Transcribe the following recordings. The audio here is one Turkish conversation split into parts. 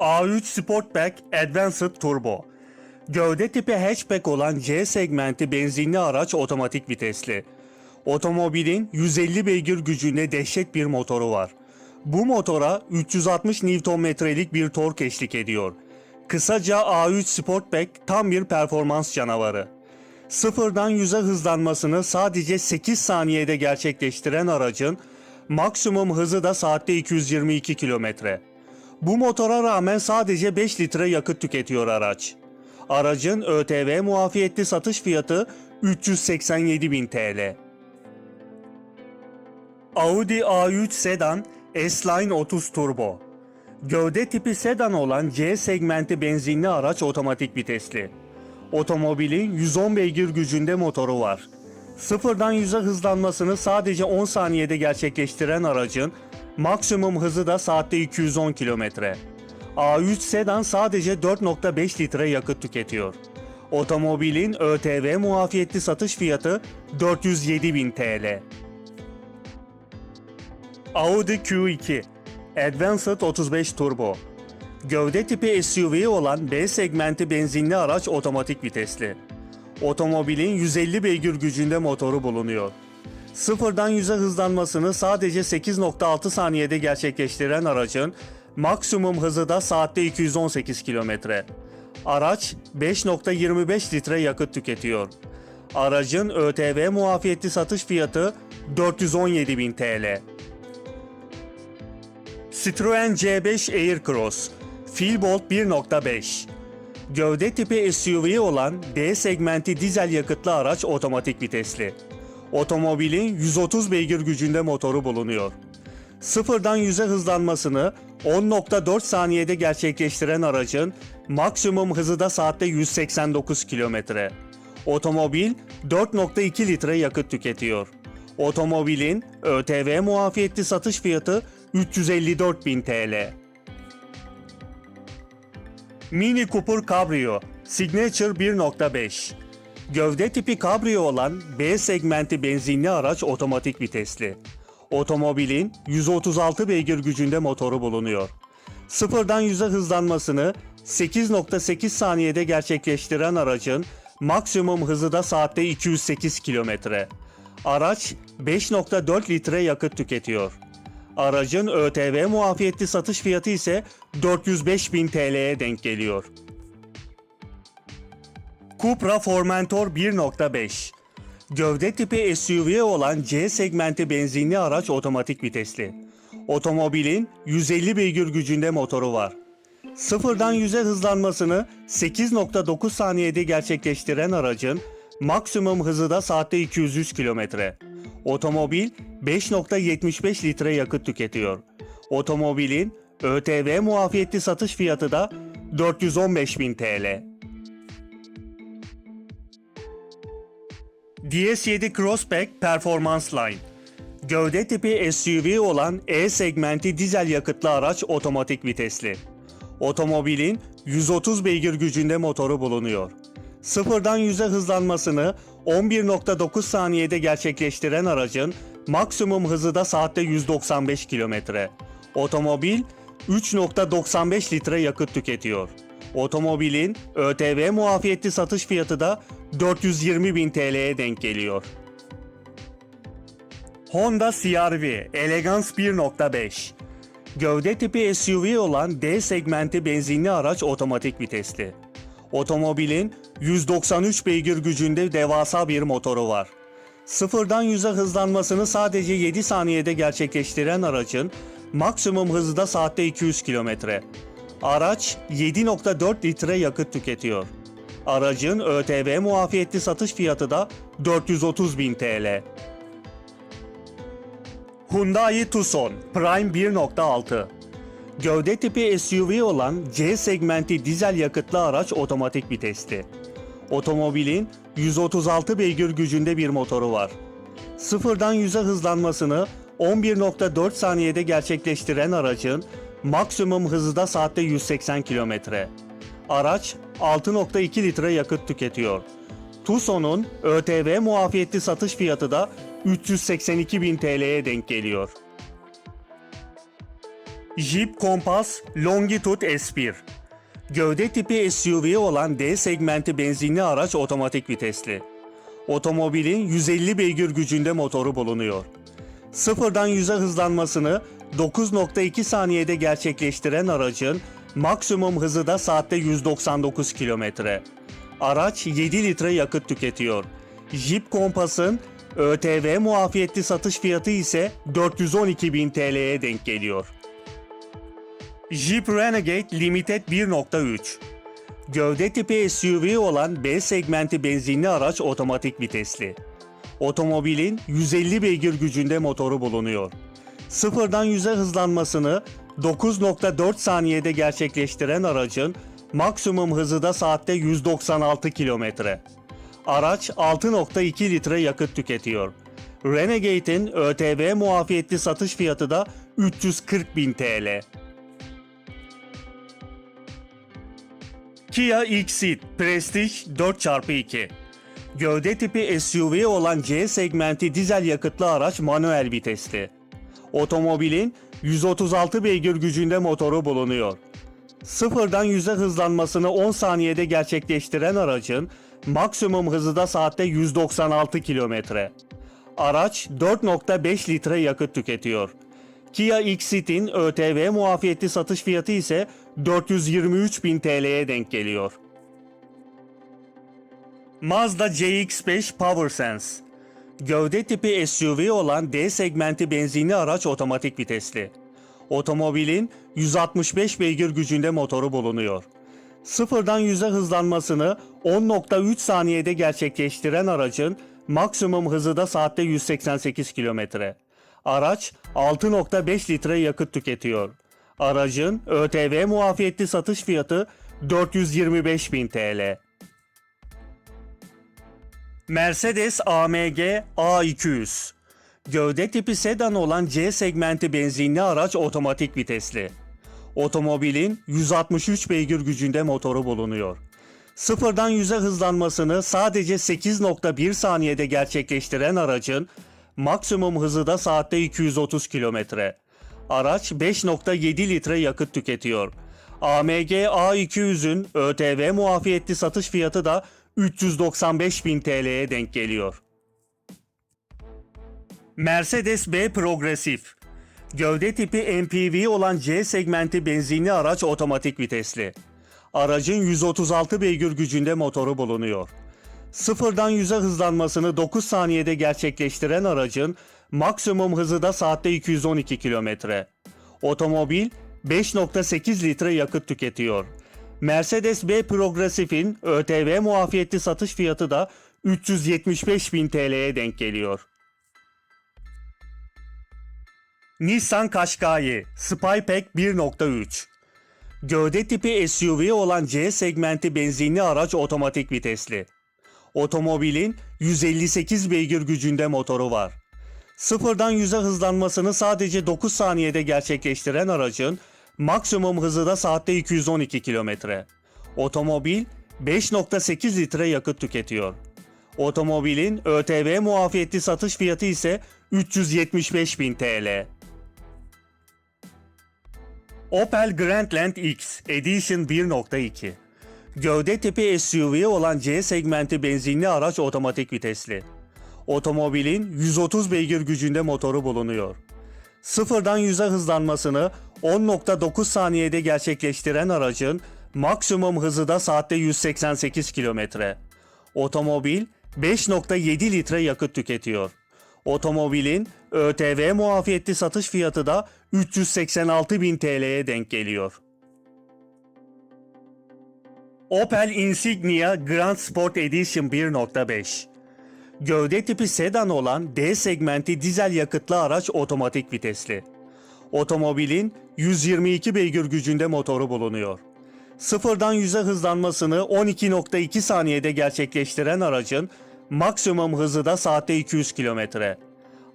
A3 Sportback Advanced Turbo. Gövde tipi hatchback olan C segmenti benzinli araç otomatik vitesli. Otomobilin 150 beygir gücünde dehşet bir motoru var. Bu motora 360 Nm'lik bir tork eşlik ediyor. Kısaca A3 Sportback tam bir performans canavarı. Sıfırdan 100'e hızlanmasını sadece 8 saniyede gerçekleştiren aracın maksimum hızı da saatte 222 kilometre. Bu motora rağmen sadece 5 litre yakıt tüketiyor araç. Aracın ÖTV muafiyetli satış fiyatı 387 bin TL. Audi A3 sedan S-Line 30 Turbo. Gövde tipi sedan olan C segmenti benzinli araç otomatik vitesli. Otomobilin 110 beygir gücünde motoru var. Sıfırdan 100'e hızlanmasını sadece 10 saniyede gerçekleştiren aracın maksimum hızı da saatte 210 kilometre. A3 sedan sadece 4.5 litre yakıt tüketiyor. Otomobilin ÖTV muafiyetli satış fiyatı 407 bin TL. Audi Q2 Advanced 35 Turbo Gövde tipi SUV olan B segmenti benzinli araç otomatik vitesli. Otomobilin 150 beygir gücünde motoru bulunuyor. Sıfırdan 100'e hızlanmasını sadece 8.6 saniyede gerçekleştiren aracın maksimum hızı da saatte 218 kilometre. Araç 5.25 litre yakıt tüketiyor. Aracın ÖTV muafiyetli satış fiyatı 417 bin TL. Citroen C5 Aircross Feelbolt 1.5 Gövde tipi SUV olan D segmenti dizel yakıtlı araç otomatik vitesli. Otomobilin 130 beygir gücünde motoru bulunuyor. Sıfırdan 100'e hızlanmasını 10.4 saniyede gerçekleştiren aracın maksimum hızı da saatte 189 kilometre. Otomobil 4.2 litre yakıt tüketiyor. Otomobilin ÖTV muafiyetli satış fiyatı 354 bin TL. Mini Cooper Cabrio Signature 1.5 Gövde tipi Cabrio olan B segmenti benzinli araç otomatik vitesli. Otomobilin 136 beygir gücünde motoru bulunuyor. Sıfırdan 100'e hızlanmasını 8.8 saniyede gerçekleştiren aracın maksimum hızı da saatte 208 kilometre. Araç 5.4 litre yakıt tüketiyor. Aracın ÖTV muafiyetli satış fiyatı ise 405 bin TL'ye denk geliyor. Cupra Formentor 1.5 Gövde tipi SUV olan C segmenti benzinli araç otomatik vitesli. Otomobilin 150 beygir gücünde motoru var. Sıfırdan 100'e hızlanmasını 8.9 saniyede gerçekleştiren aracın maksimum hızı da saatte 203 kilometre. Otomobil 5.75 litre yakıt tüketiyor. Otomobilin ÖTV muafiyetli satış fiyatı da 415 bin TL. DS7 Crossback Performance Line Gövde tipi SUV olan E segmenti dizel yakıtlı araç otomatik vitesli. Otomobilin 130 beygir gücünde motoru bulunuyor. Sıfırdan 100'e hızlanmasını 11.9 saniyede gerçekleştiren aracın maksimum hızı da saatte 195 kilometre. Otomobil 3.95 litre yakıt tüketiyor. Otomobilin ÖTV muafiyetli satış fiyatı da 420 bin TL'ye denk geliyor. Honda CR-V Elegance 1.5 Gövde tipi SUV olan D segmenti benzinli araç otomatik vitesli. Otomobilin 193 beygir gücünde devasa bir motoru var. Sıfırdan 100'e hızlanmasını sadece 7 saniyede gerçekleştiren aracın maksimum hızı da saatte 200 kilometre. Araç 7.4 litre yakıt tüketiyor. Aracın ÖTV muafiyetli satış fiyatı da 430 bin TL. Hyundai Tucson Prime 1.6 Gövde tipi SUV olan C segmenti dizel yakıtlı araç otomatik vitesli. Otomobilin 136 beygir gücünde bir motoru var. Sıfırdan 100'e hızlanmasını 11.4 saniyede gerçekleştiren aracın maksimum hızı da saatte 180 kilometre. Araç 6.2 litre yakıt tüketiyor. Tucson'un ÖTV muafiyetli satış fiyatı da 382 bin TL'ye denk geliyor. Jeep Compass Longitude S1 Gövde tipi SUV olan D segmenti benzinli araç otomatik vitesli. Otomobilin 150 beygir gücünde motoru bulunuyor. Sıfırdan 100'e hızlanmasını 9.2 saniyede gerçekleştiren aracın maksimum hızı da saatte 199 kilometre. Araç 7 litre yakıt tüketiyor. Jeep Compass'ın ÖTV muafiyetli satış fiyatı ise 412.000 TL'ye denk geliyor. Jeep Renegade Limited 1.3 Gövde tipi SUV olan B segmenti benzinli araç otomatik vitesli. Otomobilin 150 beygir gücünde motoru bulunuyor. Sıfırdan 100'e hızlanmasını 9.4 saniyede gerçekleştiren aracın maksimum hızı da saatte 196 kilometre. Araç 6.2 litre yakıt tüketiyor. Renegade'in ÖTV muafiyetli satış fiyatı da 340 bin TL. Kia X-Ceed Prestige 4x2 Gövde tipi SUV olan C segmenti dizel yakıtlı araç manuel vitesli. Otomobilin 136 beygir gücünde motoru bulunuyor. Sıfırdan 100'e hızlanmasını 10 saniyede gerçekleştiren aracın maksimum hızı da saatte 196 kilometre. Araç 4.5 litre yakıt tüketiyor. Kia X-Ceed'in ÖTV muafiyetli satış fiyatı ise 423 bin TL'ye denk geliyor. Mazda CX-5 PowerSense Gövde tipi SUV olan D segmenti benzinli araç otomatik vitesli. Otomobilin 165 beygir gücünde motoru bulunuyor. Sıfırdan 100'e hızlanmasını 10.3 saniyede gerçekleştiren aracın maksimum hızı da saatte 188 kilometre. Araç 6.5 litre yakıt tüketiyor. Aracın ÖTV muafiyetli satış fiyatı 425 bin TL. Mercedes AMG A200 Gövde tipi sedan olan C segmenti benzinli araç otomatik vitesli. Otomobilin 163 beygir gücünde motoru bulunuyor. Sıfırdan 100'e hızlanmasını sadece 8.1 saniyede gerçekleştiren aracın maksimum hızı da saatte 230 kilometre. Araç 5.7 litre yakıt tüketiyor. AMG A200'ün ÖTV muafiyetli satış fiyatı da 395 bin TL'ye denk geliyor. Mercedes B Progresif Gövde tipi MPV olan C segmenti benzinli araç otomatik vitesli. Aracın 136 beygir gücünde motoru bulunuyor. Sıfırdan 100'e hızlanmasını 9 saniyede gerçekleştiren aracın maksimum hızı da saatte 212 kilometre. Otomobil 5.8 litre yakıt tüketiyor. Mercedes B Progressif'in ÖTV muafiyetli satış fiyatı da 375 bin TL'ye denk geliyor. Nissan Qashqai Spypack 1.3 Gövde tipi SUV olan C segmenti benzinli araç otomatik vitesli. Otomobilin 158 beygir gücünde motoru var. Sıfırdan 100'e hızlanmasını sadece 9 saniyede gerçekleştiren aracın maksimum hızı da saatte 212 kilometre. Otomobil 5.8 litre yakıt tüketiyor. Otomobilin ÖTV muafiyetli satış fiyatı ise 375 bin TL. Opel Grandland X Edition 1.2 Gövde tipi SUV olan C segmenti benzinli araç otomatik vitesli. Otomobilin 130 beygir gücünde motoru bulunuyor. Sıfırdan 100'e hızlanmasını 10.9 saniyede gerçekleştiren aracın maksimum hızı da saatte 188 kilometre. Otomobil 5.7 litre yakıt tüketiyor. Otomobilin ÖTV muafiyetli satış fiyatı da 386 bin TL'ye denk geliyor. Opel Insignia Grand Sport Edition 1.5 Gövde tipi sedan olan D segmenti dizel yakıtlı araç otomatik vitesli. Otomobilin 122 beygir gücünde motoru bulunuyor. Sıfırdan 100'e hızlanmasını 12.2 saniyede gerçekleştiren aracın maksimum hızı da saatte 200 kilometre.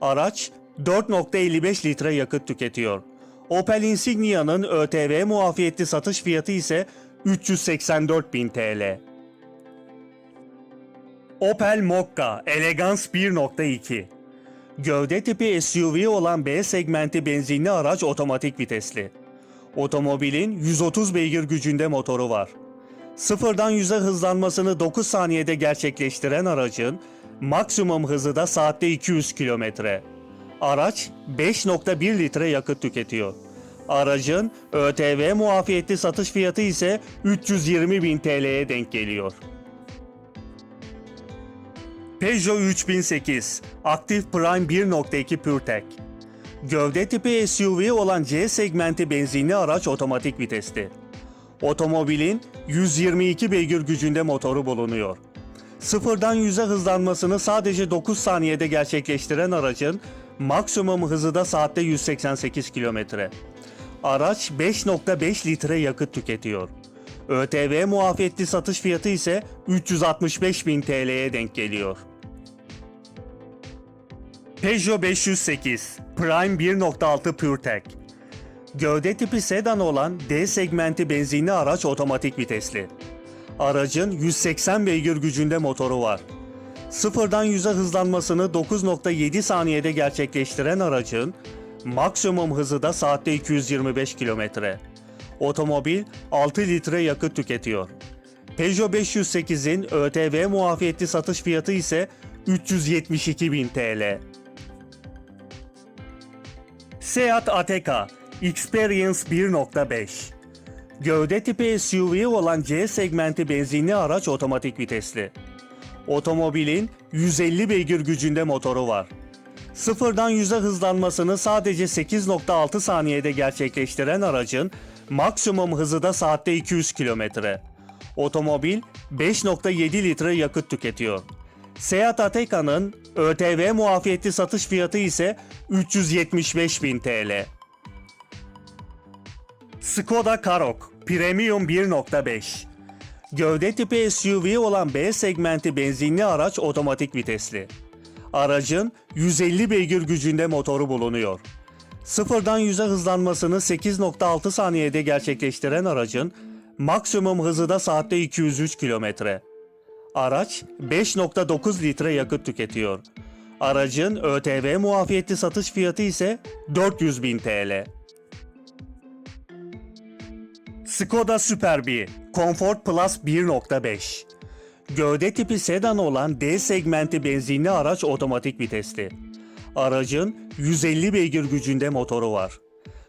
Araç 4.55 litre yakıt tüketiyor. Opel Insignia'nın ÖTV muafiyetli satış fiyatı ise 384 bin TL. Opel Mokka Elegance 1.2 Gövde tipi SUV olan B segmenti benzinli araç otomatik vitesli. Otomobilin 130 beygir gücünde motoru var. Sıfırdan 100'e hızlanmasını 9 saniyede gerçekleştiren aracın maksimum hızı da saatte 200 kilometre. Araç 5.1 litre yakıt tüketiyor. Aracın ÖTV muafiyetli satış fiyatı ise 320 bin TL'ye denk geliyor. Peugeot 3008 Active Prime 1.2 PureTech Gövde tipi SUV olan C segmenti benzinli araç otomatik vitesli. Otomobilin 122 beygir gücünde motoru bulunuyor. Sıfırdan 100'e hızlanmasını sadece 9 saniyede gerçekleştiren aracın maksimum hızı da saatte 188 kilometre. Araç 5.5 litre yakıt tüketiyor. ÖTV muafiyetli satış fiyatı ise 365 bin TL'ye denk geliyor. Peugeot 508 Prime 1.6 PureTech Gövde tipi sedan olan D segmenti benzinli araç otomatik vitesli. Aracın 180 beygir gücünde motoru var. Sıfırdan 100'e hızlanmasını 9.7 saniyede gerçekleştiren aracın maksimum hızı da saatte 225 kilometre. Otomobil 6 litre yakıt tüketiyor. Peugeot 508'in ÖTV muafiyetli satış fiyatı ise 372 bin TL. Seat Ateca Experience 1.5 Gövde tipi SUV olan C segmenti benzinli araç otomatik vitesli. Otomobilin 150 beygir gücünde motoru var. Sıfırdan 100'e hızlanmasını sadece 8.6 saniyede gerçekleştiren aracın maksimum hızı da saatte 200 kilometre. Otomobil 5.7 litre yakıt tüketiyor. Seat Ateca'nın ÖTV muafiyetli satış fiyatı ise 375 bin TL. Skoda Karoq Premium 1.5 Gövde tipi SUV olan B segmenti benzinli araç otomatik vitesli. Aracın 150 beygir gücünde motoru bulunuyor. Sıfırdan 100'e hızlanmasını 8.6 saniyede gerçekleştiren aracın maksimum hızı da saatte 203 kilometre. Araç 5.9 litre yakıt tüketiyor. Aracın ÖTV muafiyetli satış fiyatı ise 400 bin TL. Skoda Superb Comfort Plus 1.5 Gövde tipi sedan olan D segmenti benzinli araç otomatik vitesli. Aracın 150 beygir gücünde motoru var.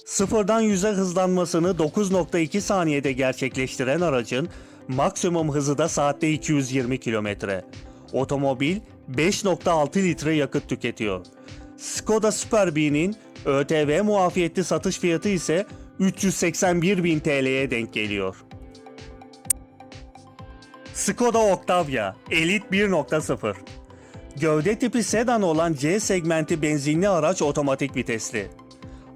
Sıfırdan 100'e hızlanmasını 9.2 saniyede gerçekleştiren aracın maksimum hızı da saatte 220 kilometre. Otomobil 5.6 litre yakıt tüketiyor. Skoda Superb'nin ÖTV muafiyetli satış fiyatı ise 381 bin TL'ye denk geliyor. Skoda Octavia Elite 1.0 Gövde tipi sedan olan C segmenti benzinli araç otomatik vitesli.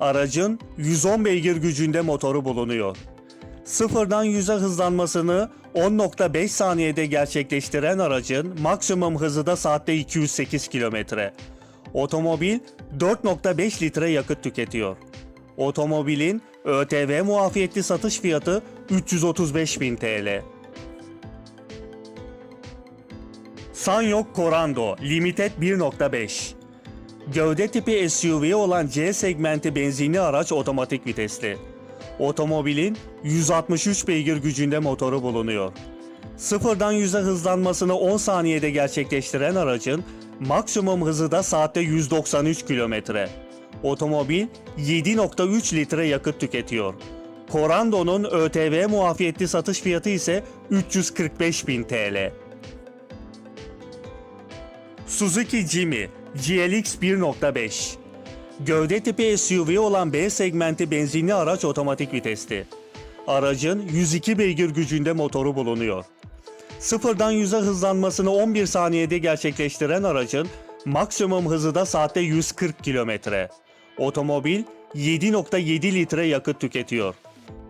Aracın 110 beygir gücünde motoru bulunuyor. Sıfırdan 100'e hızlanmasını 10.5 saniyede gerçekleştiren aracın maksimum hızı da saatte 208 kilometre. Otomobil 4.5 litre yakıt tüketiyor. Otomobilin ÖTV muafiyetli satış fiyatı 335 bin TL. Sanyok Corando Limited 1.5 Gövde tipi SUV olan C segmenti benzinli araç otomatik vitesli. Otomobilin 163 beygir gücünde motoru bulunuyor. Sıfırdan 100'e hızlanmasını 10 saniyede gerçekleştiren aracın maksimum hızı da saatte 193 kilometre. Otomobil 7.3 litre yakıt tüketiyor. Corando'nun ÖTV muafiyetli satış fiyatı ise 345 bin TL. Suzuki Jimmy GLX 1.5 Gövde tipi SUV olan B segmenti benzinli araç otomatik vitesli. Aracın 102 beygir gücünde motoru bulunuyor. Sıfırdan 100'e hızlanmasını 11 saniyede gerçekleştiren aracın maksimum hızı da saatte 140 kilometre. Otomobil 7.7 litre yakıt tüketiyor.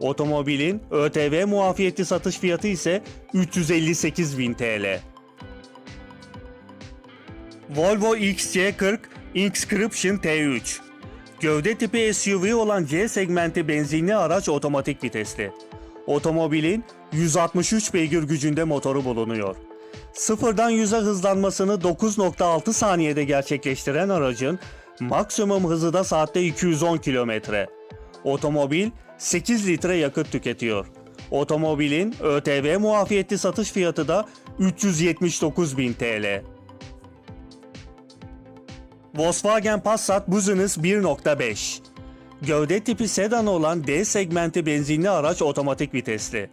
Otomobilin ÖTV muafiyetli satış fiyatı ise 358 bin TL. Volvo XC40 Inscription T3 Gövde tipi SUV olan C segmenti benzinli araç otomatik vitesli. Otomobilin 163 beygir gücünde motoru bulunuyor. Sıfırdan 100'e hızlanmasını 9.6 saniyede gerçekleştiren aracın maksimum hızı da saatte 210 kilometre. Otomobil 8 litre yakıt tüketiyor. Otomobilin ÖTV muafiyetli satış fiyatı da 379.000 TL. Volkswagen Passat Business 1.5 Gövde tipi sedan olan D segmenti benzinli araç otomatik vitesli.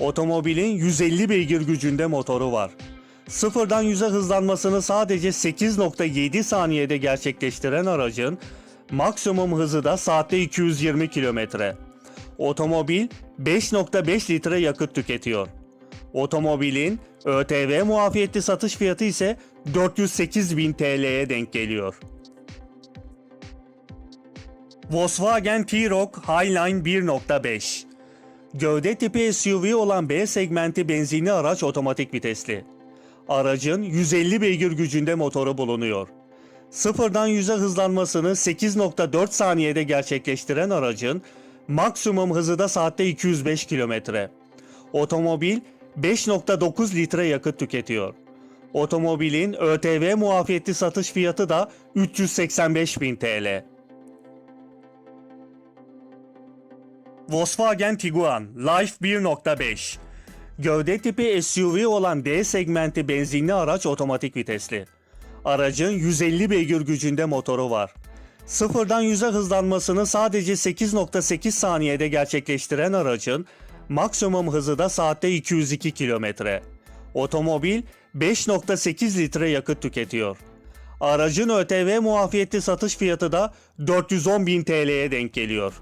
Otomobilin 150 beygir gücünde motoru var. Sıfırdan 100'e hızlanmasını sadece 8.7 saniyede gerçekleştiren aracın maksimum hızı da saatte 220 kilometre. Otomobil 5.5 litre yakıt tüketiyor. Otomobilin ÖTV muafiyetli satış fiyatı ise 408 bin TL'ye denk geliyor. Volkswagen T-Roc Highline 1.5 Gövde tipi SUV olan B segmenti benzinli araç otomatik vitesli. Aracın 150 beygir gücünde motoru bulunuyor. Sıfırdan 100'e hızlanmasını 8.4 saniyede gerçekleştiren aracın maksimum hızı da saatte 205 kilometre. Otomobil 5.9 litre yakıt tüketiyor. Otomobilin ÖTV muafiyetli satış fiyatı da 385 bin TL. Volkswagen Tiguan Life 1.5 Gövde tipi SUV olan D segmenti benzinli araç otomatik vitesli. Aracın 150 beygir gücünde motoru var. Sıfırdan 100'e hızlanmasını sadece 8.8 saniyede gerçekleştiren aracın maksimum hızı da saatte 202 kilometre. Otomobil 5.8 litre yakıt tüketiyor. Aracın ÖTV muafiyetli satış fiyatı da 410 bin TL'ye denk geliyor.